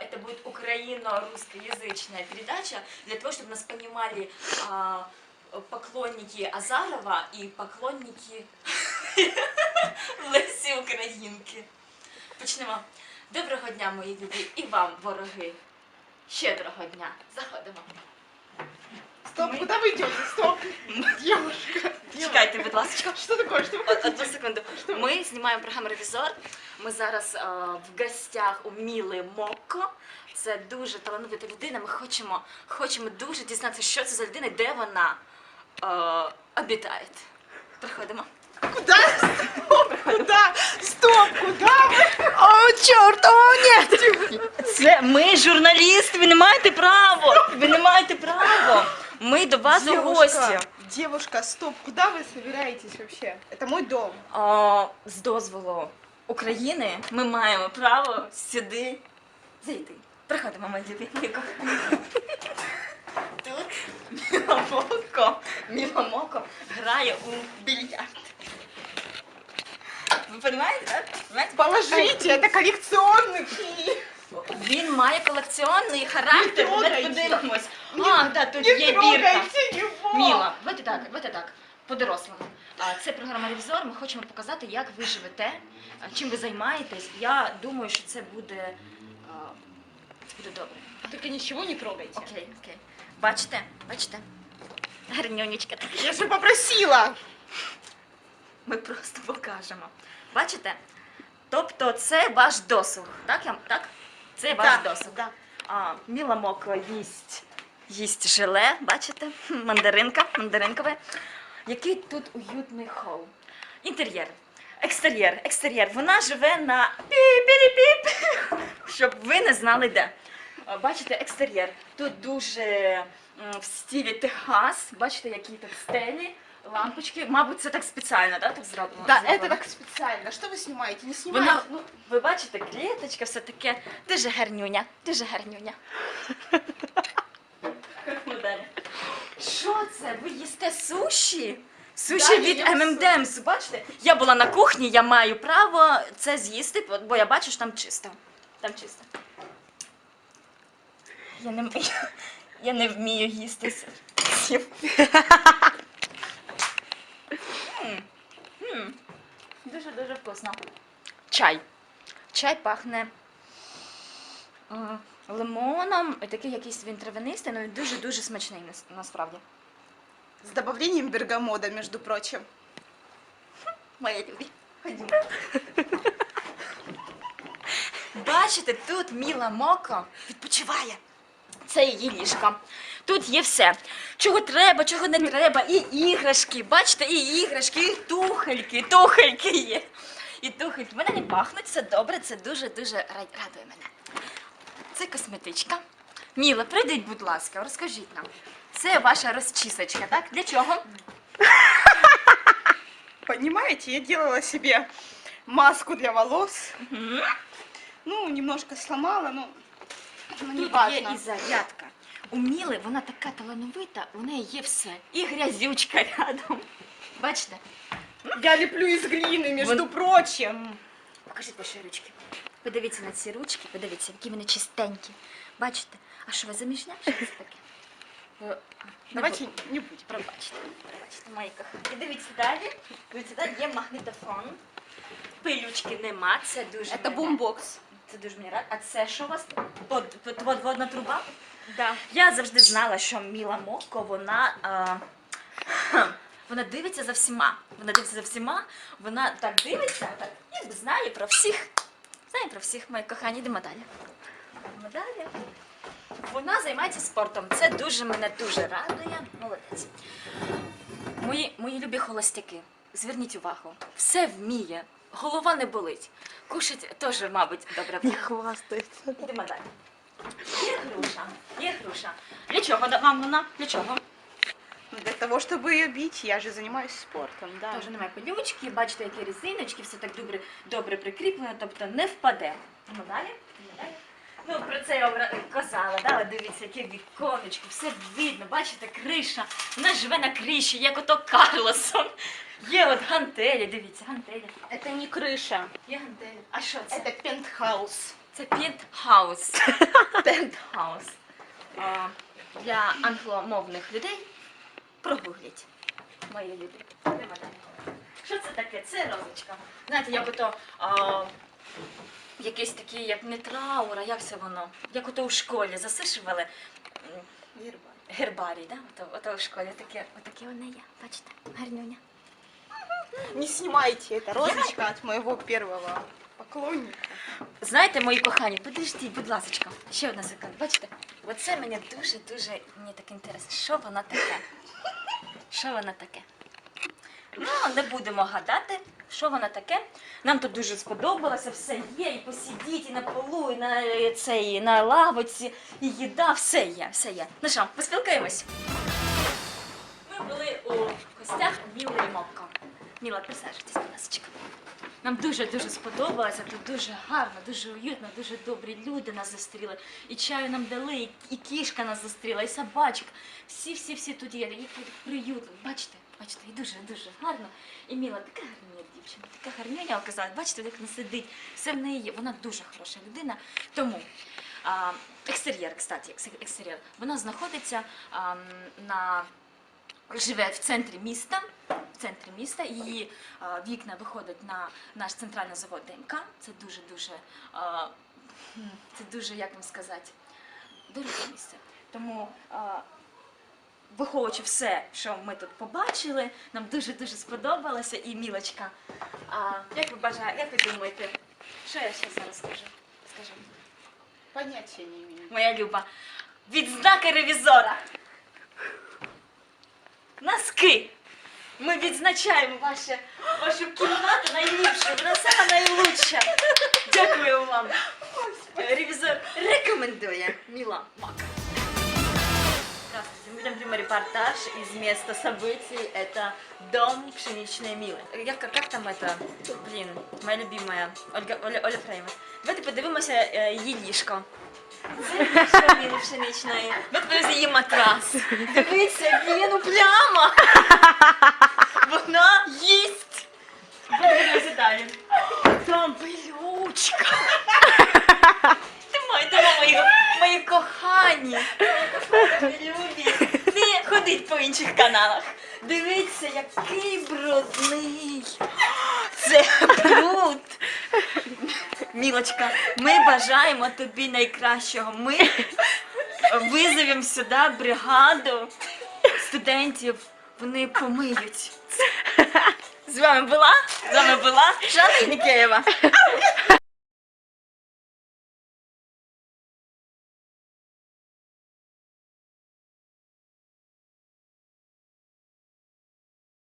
это будет украино-русскоязычная передача для того, чтобы нас понимали а, поклонники Азарова и поклонники Лесі Українки. Почнемо. Доброго дня, мої любі, і вам, вороги. Щедрого дня. Заходимо. Стоп, Мы- куда вы идете? Стоп. Девушка. Чекайте, будь ласка. Что такое? Что вы Од- Одну секунду. Ми знімаємо програму Ревізор. Ми зараз е, в гостях у Міли Мокко. Це дуже талановита людина. Ми хочемо, хочемо дуже дізнатися, що це за людина, і де вона е, обітає. Приходимо. Куда? Стоп, куда? Стоп, куда вы? О, чорт, о, ні! Це ми журналісти, ви не маєте права! Ви не маєте права! Ми до вас у гості. девушка, стоп, куда вы собираетесь вообще? Это мой дом. О, з дозволу України ми маємо право сюди зайти. Приходимо, мої любі, мої кохані. Тут Міломоко, Міломоко грає у більярд. Ви розумієте, так? Розумієте? Положите, это коллекционный. Він має колекціонний характер. Не Давайте трогайте. подивимось. А, так, тут є бірка. Міла, давайте так, давайте так, по-дорослому. А, Це програма Ревізор. Ми хочемо показати, як ви живете, а, чим ви займаєтесь. Я думаю, що це буде, а, буде добре. Только ничего не трогайте. Окей, окей. Бачите? Бачите? Гарнюнечка така. Я же попросила. Ми просто покажемо. Бачите? Тобто це ваш досуг. Так? я- так? Це ваш Да, досуг. да. А, Міла Моко їсть, їсть желе, бачите? Мандаринка, мандаринкове. Який тут уютний хол. Інтер'єр. Екстер'єр, екстер'єр. Вона живе на піп-піп-піп, щоб ви не знали де. Бачите, екстер'єр. Тут дуже в стилі Техас. Бачите, які тут стелі, лампочки. Мабуть, це так спеціально, да, так зроблено? Да, это так специально. Что вы снимаете? Не снимайте. Вона, ну, ви бачите, клеточка, все таке дуже гарнюня, дуже гарнюня. Ну, це? Ви їсте суші? Суші від M&M's, бачите? Я була на кухні, я маю право це з'їсти, бо я бачу, що там чисто. Там чисто. Я не, я не вмію їсти м. Дуже-дуже вкусно. Чай. Чай пахне е, лимоном, такий якийсь він травянистий, але дуже-дуже смачний насправді. С добавлением бергамода, между прочим. Моя любі. Ходімо. Бачите, тут Міла Моко відпочиває. Це її ліжко. Тут є все. Чого треба, чого не треба. І іграшки. Бачите, і іграшки, і тухельки, і тухельки є. І тухельки. Вони не пахнуть, це добре, це дуже-дуже ра- радує мене. Це косметичка. Міла, прийдіть, будь ласка, розкажіть нам. Це ваша розчісочка, так? Для чого? Понимаете, я делала себе маску для волос. Ну, немножко сломала, но, но не Тут є важно. і зарядка. У Міли вона така талановита, у неї є все. І грязючка рядом. Бачите? Я леплю из глины, между Вон- прочим. Покажіть ваші ручки. Подивіться на ці ручки, подивіться, які вони чистенькі. Бачите? А що ви заміжня? Що це таке? Не Давайте не будем. Пробачте, пробачте, мої кохані. Дивіться далі. Дивіться далі, є магнітофон. Пилючки нема, це дуже. Это мене- бумбокс. Це дуже мені рад. А це що у вас? Под, под, водна труба? Да. Я завжди знала, що Міла Мокко, вона, а, вона дивиться за всіма. Вона дивиться за всіма, вона так дивиться, так, якби знає про всіх. Знає про всіх, мої кохані, йдемо далі. Йдемо далі. Вона займається спортом. Це дуже мене дуже радує. Молодець. Мої, мої любі холостяки, зверніть увагу, все вміє, голова не болить. Кушать теж, мабуть, добре вміє. хвастается. Йдемо далі. Є груша, є груша. Для чого вам вона? Для чого? Для того, чтобы ее бить, я же занимаюсь спортом, да. Теж немає пилючки, бачите, які резиночки, все так добре, добре прикріплено, тобто не впаде. Йдемо далі, йдемо далі. Ну, про це я вам ра- казала, да? От дивіться, яке віконечко, все видно, бачите, криша. Вона живе на криші, як ото Карлосон. Є от гантелі, дивіться, гантелі. Это не крыша, Є гантелі. А що це? это пентхаус. Це пентхаус. Пентхаус. А, Для англомовних людей прогугліть. Мої люди. Йдемо далі. Що це таке? Це розочка. Знаєте, як ото а, якийсь такий, як не траур, а як це воно? Як ото у школі засишували. Гербарій, да? Ото, ото у школі таке, отаке воно є. Бачите, гарнюня. Не снимайте, это розочка от моего первого поклонника. Знаєте, мої кохані, подождіть, будь ласка, ще одна секунда. Бачите, оце мені дуже-дуже мені так інтересно. Що воно таке? Що воно таке? Ну, не будемо гадати, що воно таке. Нам тут дуже сподобалося, все є, і посидіть, і на полу, і на е, цей, на лавоці, і їда, все є, все є. Ну що, поспілкуємось? Ми були у гостях і Мокко. Міла, присаджуйтесь, будь ласка. Нам дуже-дуже сподобалося, тут дуже гарно, дуже уютно, дуже добрі люди нас зустріли. І чаю нам дали, і, і кішка нас зустріла, і собачок. Всі-всі-всі тут є, і приют. Бачите, бачите, і дуже-дуже гарно. І Міла така гарна дівчина, така гарнюня оказалась. Бачите, як вона сидить, все в неї є. Вона дуже хороша людина. Тому а, екстер'єр, кстати, екстер'єр, вона знаходиться а, на живе в центрі міста. В центрі міста її а, вікна виходять на наш центральний завод ДНК. Це дуже дуже це дуже, як вам сказати, дороге місце. Тому, а, виховуючи все, що ми тут побачили, нам дуже дуже сподобалося. І мілочка. А, як ви бажаєте, як ви думаєте, що я ще зараз скажу? Скажу. Понятия не имею. Моя Люба. Відзнаки ревізора. Носки. Ми відзначаємо ваше, вашу кімнату найліпшу, вона сама найлучша. Дякую вам. Ревізор рекомендує. Міла Мака. Здравствуйте, мы идем прямой репортаж из места событий. Это дом пшеничной Милы. Як, как там это? Блін, моя любимая Ольга, Оля, Оля Фреймер. Давайте подивимося е, її ліжко. Це ліжко Міли пшеничної. Ми подивимося її матрас. Дивіться, є ну пляма. Каналах. Дивіться, який брудний. Це бруд. Мілочка, ми бажаємо тобі найкращого. Ми визовемо сюди бригаду студентів. Вони помиють. З вами була? З вами була Жанна Нікеєва.